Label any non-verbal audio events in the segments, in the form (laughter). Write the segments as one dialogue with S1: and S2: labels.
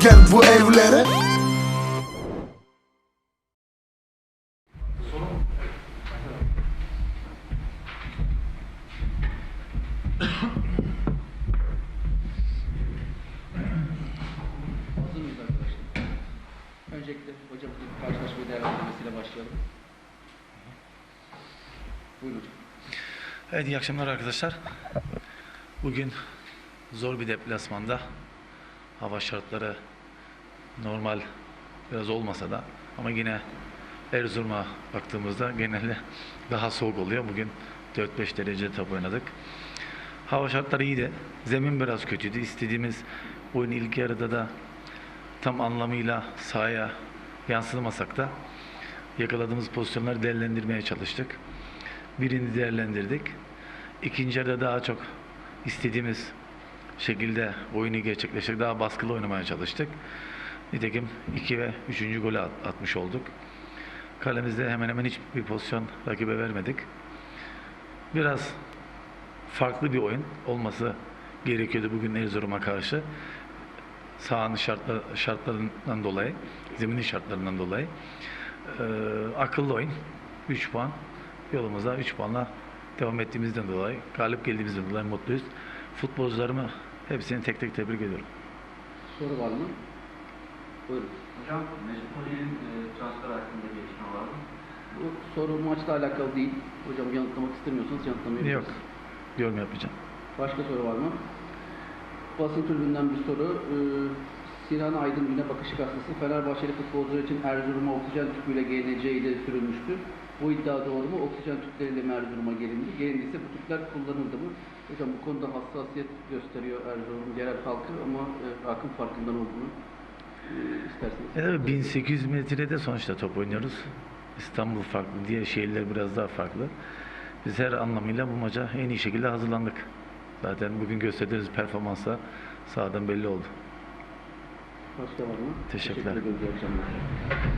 S1: gel bu evlere
S2: Hazır mıyız arkadaşlar? Öncelikle hocamızın karşılaşmayı değerlendirmesiyle başlayalım. Buyurun.
S3: Evet iyi akşamlar arkadaşlar. Bugün zor bir deplasmanda hava şartları normal biraz olmasa da ama yine Erzurum'a baktığımızda genelde daha soğuk oluyor. Bugün 4-5 derece top oynadık. Hava şartları iyiydi. Zemin biraz kötüydü. İstediğimiz oyun ilk yarıda da tam anlamıyla sahaya yansıtmasak da yakaladığımız pozisyonları değerlendirmeye çalıştık. Birini değerlendirdik. İkinci yarıda daha çok istediğimiz şekilde oyunu gerçekleştirdik. Daha baskılı oynamaya çalıştık. Nitekim 2 ve 3. golü at- atmış olduk. Kalemizde hemen hemen hiçbir pozisyon rakibe vermedik. Biraz farklı bir oyun olması gerekiyordu bugün Erzurum'a karşı. Sahanın şartlar, şartlarından dolayı, zeminin şartlarından dolayı. Ee, akıllı oyun. 3 puan. Yolumuza 3 puanla devam ettiğimizden dolayı, galip geldiğimizden dolayı mutluyuz. Futbolcularımı hepsini tek tek tebrik ediyorum.
S2: Soru var mı? Buyurun.
S4: Hocam Necip Hoca'nın e, transfer hakkında gelişme var mı?
S2: Bu soru maçla alakalı değil. Hocam yanıtlamak istemiyorsanız yanıtlamayabilirsiniz.
S3: Yok. Yorum yapacağım.
S2: Başka soru var mı? Basın tribünden bir soru. Ee, Sinan Aydın güne bakışık hastası. Fenerbahçeli futbolcular için Erzurum'a oksijen tüpüyle gelineceği ileri sürülmüştü. Bu iddia doğru mu? Oksijen tüpleriyle mi Erzurum'a gelindi? Gelindiyse bu tüpler kullanıldı mı? Hocam bu konuda hassasiyet gösteriyor Erzurum yerel halkı ama e, halkın farkından olduğunu e, isterseniz.
S3: Evet, 1800 metrede sonuçta top oynuyoruz. İstanbul farklı, diğer şehirler biraz daha farklı. Biz her anlamıyla bu maça en iyi şekilde hazırlandık. Zaten bugün gösterdiğimiz performansla sahadan belli oldu.
S2: Başka var mı?
S3: Teşekkürler.
S2: Teşekkür ederiz.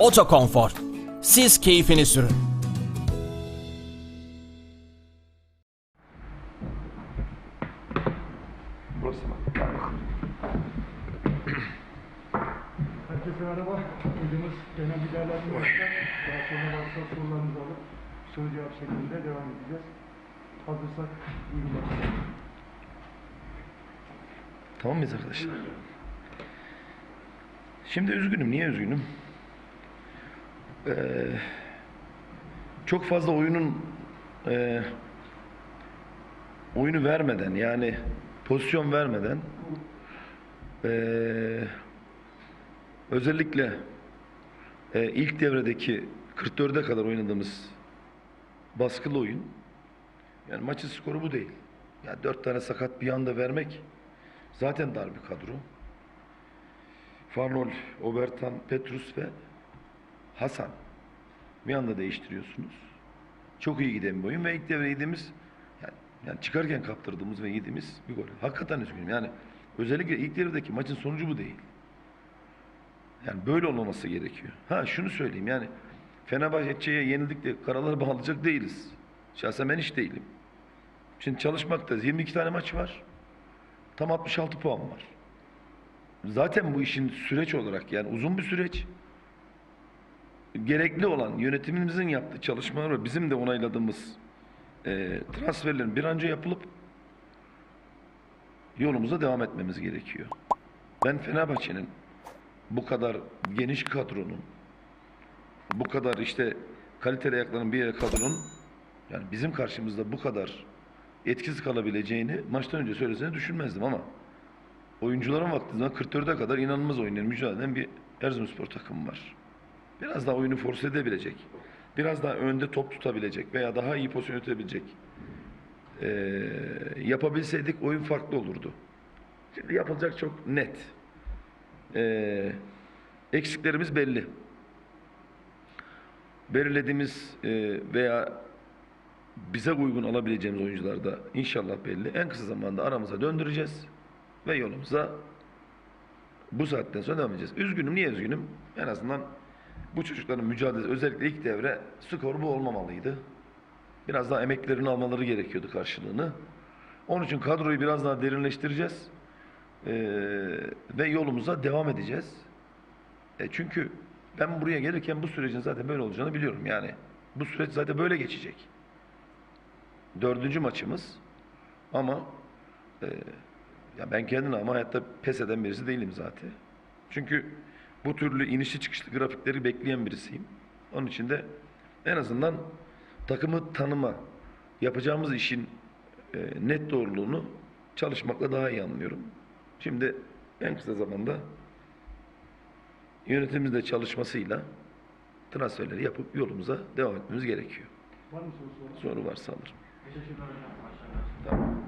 S5: Otokonfor. Siz keyfini sürün.
S6: Herkese merhaba. Hocamız genel yapacak. Daha sonra varsa sorularınızı alıp soru cevap şeklinde devam edeceğiz. Hazırsak buyurun başlayalım.
S7: Tamam mıyız arkadaşlar? Şimdi üzgünüm. Niye üzgünüm? Ee, çok fazla oyunun e, oyunu vermeden yani pozisyon vermeden e, özellikle e, ilk devredeki 44'e kadar oynadığımız baskılı oyun yani maçın skoru bu değil. Ya dört tane sakat bir anda vermek zaten dar bir kadro. Farnol, Obertan, Petrus ve Hasan bir anda değiştiriyorsunuz. Çok iyi giden bir oyun ve ilk devre yediğimiz yani, yani çıkarken kaptırdığımız ve yediğimiz bir gol. Hakikaten üzgünüm. Yani özellikle ilk devredeki maçın sonucu bu değil. Yani böyle olmaması gerekiyor. Ha şunu söyleyeyim yani Fenerbahçe'ye yenildik de karaları (laughs) bağlayacak değiliz. Şahsen ben hiç değilim. Şimdi çalışmaktayız. 22 tane maç var. Tam 66 puan var. Zaten bu işin süreç olarak yani uzun bir süreç. Gerekli olan yönetimimizin yaptığı çalışmalar ve bizim de onayladığımız e, transferlerin bir an önce yapılıp yolumuza devam etmemiz gerekiyor. Ben Fenerbahçe'nin bu kadar geniş kadronun, bu kadar işte kaliteli ayakların bir kadronun yani bizim karşımızda bu kadar etkisiz kalabileceğini maçtan önce söylesene düşünmezdim ama oyuncuların zaman 44'e kadar inanılmaz oynayan, mücadele eden bir Erzurumspor takımı var. Biraz daha oyunu force edebilecek, biraz daha önde top tutabilecek veya daha iyi pozisyon üretebilecek ee, yapabilseydik oyun farklı olurdu. Şimdi yapılacak çok net. Ee, eksiklerimiz belli. Belirlediğimiz e, veya bize uygun alabileceğimiz oyuncular da inşallah belli. En kısa zamanda aramıza döndüreceğiz ve yolumuza bu saatten sonra devam edeceğiz. Üzgünüm. Niye üzgünüm? En azından bu çocukların mücadelesi özellikle ilk devre skor bu olmamalıydı. Biraz daha emeklerini almaları gerekiyordu karşılığını. Onun için kadroyu biraz daha derinleştireceğiz. Ee, ve yolumuza devam edeceğiz. E çünkü ben buraya gelirken bu sürecin zaten böyle olacağını biliyorum. Yani bu süreç zaten böyle geçecek. Dördüncü maçımız ama e, ya ben kendine ama hayatta pes eden birisi değilim zaten. Çünkü bu türlü inişli çıkışlı grafikleri bekleyen birisiyim. Onun için de en azından takımı tanıma, yapacağımız işin e, net doğruluğunu çalışmakla daha iyi anlıyorum. Şimdi en kısa zamanda yönetimimizde çalışmasıyla transferleri yapıp yolumuza devam etmemiz gerekiyor.
S6: Var mı soru?
S7: Soru varsa alırım.
S4: Teşekkürler hocam.
S7: Tamam.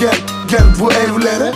S1: gel gel bu evlere